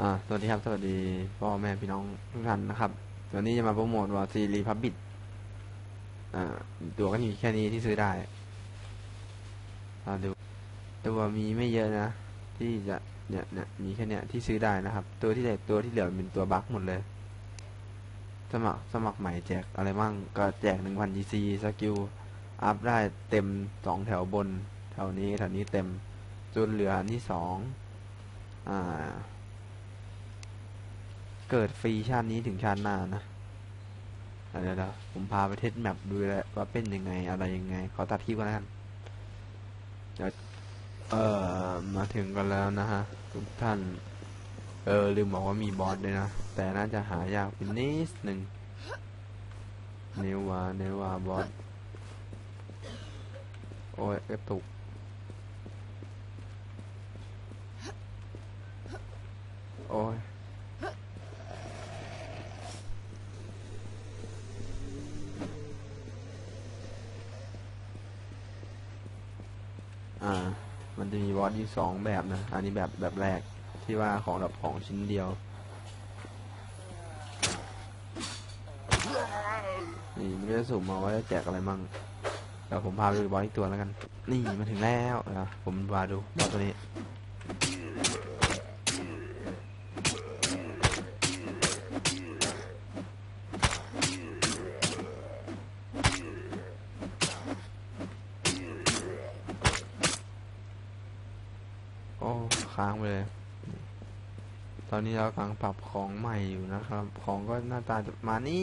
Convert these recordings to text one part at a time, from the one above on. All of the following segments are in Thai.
อ่าสวัสดีครับ สวัสดีพ่อแม่พี่น้องทุกท่านนะครับวันนี้จะมาโปรโมทวอร์ซีรีพับบิทอ่าตัวก็มีแค่นี้ที่ซื้อได้เราดูตัวมีไม่เยอะนะ ที่จะเนี่ยเนี่ยมีแค่เนี้ยที่ซื้อได้นะครับ ตัวที่เหลือตัวที่เหลือเป็นตัวบั๊กหมดเลย สมัครสมัครใหม่แจกอะไรมั่งก็แจกหนึ่งพัน GC สกิลอัพได้เต็มสองแถวบนแถวนี้แถวนี้เต็มจนเหลืออันที่สองอ่า เกิดฟรีชาตินี้ถึงชาติหน้านะเดี๋ยวเดี๋ยวผมพาไปเทสแมปดูเลยว่าเป็นยังไงอะไรยังไง ขอตัดคลิปก่อนแล้วกันเดี๋ยวเออมาถึงกันแล้วนะฮะทุกท่าน เออลืมบอกว่ามีบอสด้วยนะ แต่น่าจะหายากเป็นนิดหนึ่งเนวาเนวาบอสโอ้ยกระตุก โอ้ย อ่า มันจะมีบอสอยู่สองแบบนะ อันนี้แบบแบบแรกที่ว่าของแบบของชิ้นเดียว นี่มันก็จะสุ่มมาว่าจะแจกอะไรมั่งเดี๋ยวผมพาไปดูบอสอีกตัวแล้วกัน นี่มาถึงแล้วนะผมพาดูบอสตัวนี้ ค้างไปเลย ตอนนี้เรากำลังปรับของใหม่อยู่นะครับ ของก็หน้าตาจะมานี้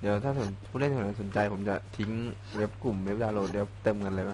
เดี๋ยวถ้าสนผู้เล่นคนไหนสนใจผมจะทิ้งเว็บกลุ่มเว็บดาวน์โหลดเดี๋ยวเติมเงินเลยไหม